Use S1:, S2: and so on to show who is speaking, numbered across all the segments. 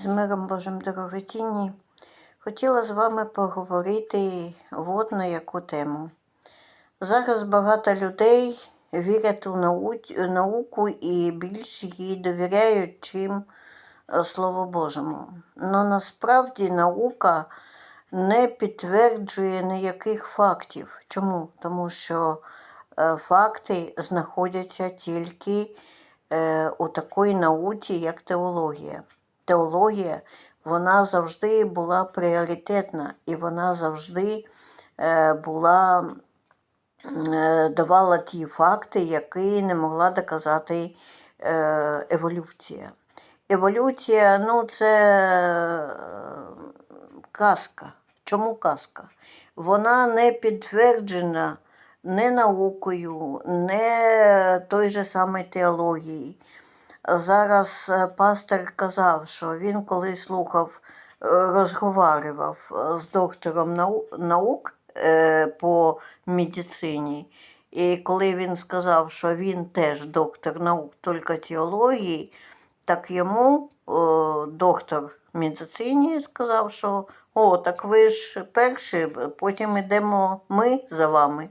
S1: З миром Божим дорогоцінні. Хотіла з вами поговорити от на яку тему. Зараз багато людей вірять у науку і більше їй довіряють, чим Слову Божому. Но насправді наука не підтверджує ніяких фактів. Чому? Тому що е, факти знаходяться тільки е, у такій науці, як теологія. Теологія вона завжди була пріоритетна і вона завжди е, була, е, давала ті факти, які не могла доказати е, еволюція. Еволюція ну, це казка. Чому казка? Вона не підтверджена не наукою, не той же самий теологією. Зараз е, пастор казав, що він коли слухав, е, розговарював е, з доктором наук по медицині, і коли він сказав, що він теж доктор наук, тільки теології, так йому доктор медицині сказав, що о, так ви ж перші, потім йдемо ми за вами.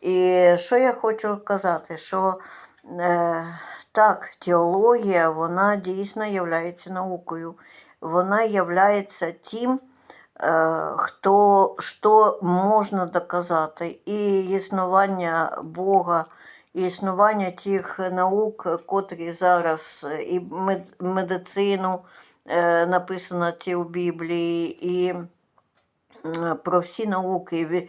S1: І що я хочу казати, що е, так, теологія, вона дійсно є наукою. Вона є тим, е, хто, що можна доказати. І існування Бога, і існування тих наук, котрі зараз е, і медицину е, написано ті у Біблії, і про всі науки.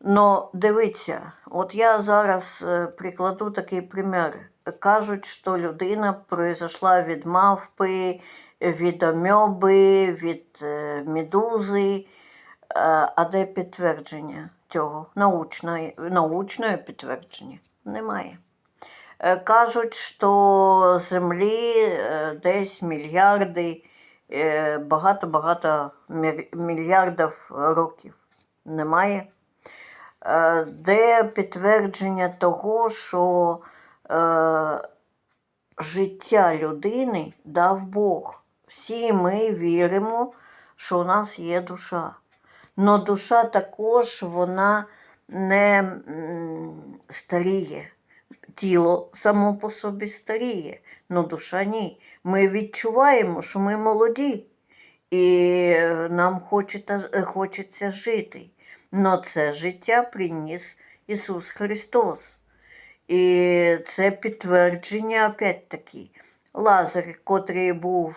S1: Ну, дивіться, от я зараз прикладу такий примір. Кажуть, що людина произошла від мавпи, від амьоби, від е, медузи. Е, А де підтвердження цього? Научне, научне підтвердження немає. Е, Кажуть, що землі десь мільярди, багато-багато мільярдів років. Немає. Де підтвердження того, що е, життя людини дав Бог. Всі ми віримо, що у нас є душа. Но душа також вона не старіє. Тіло само по собі старіє, але душа ні. Ми відчуваємо, що ми молоді, і е, нам хочеться, хочеться жити. Но це життя приніс Ісус Христос. І це підтвердження, опять-таки, Лазар, котрий був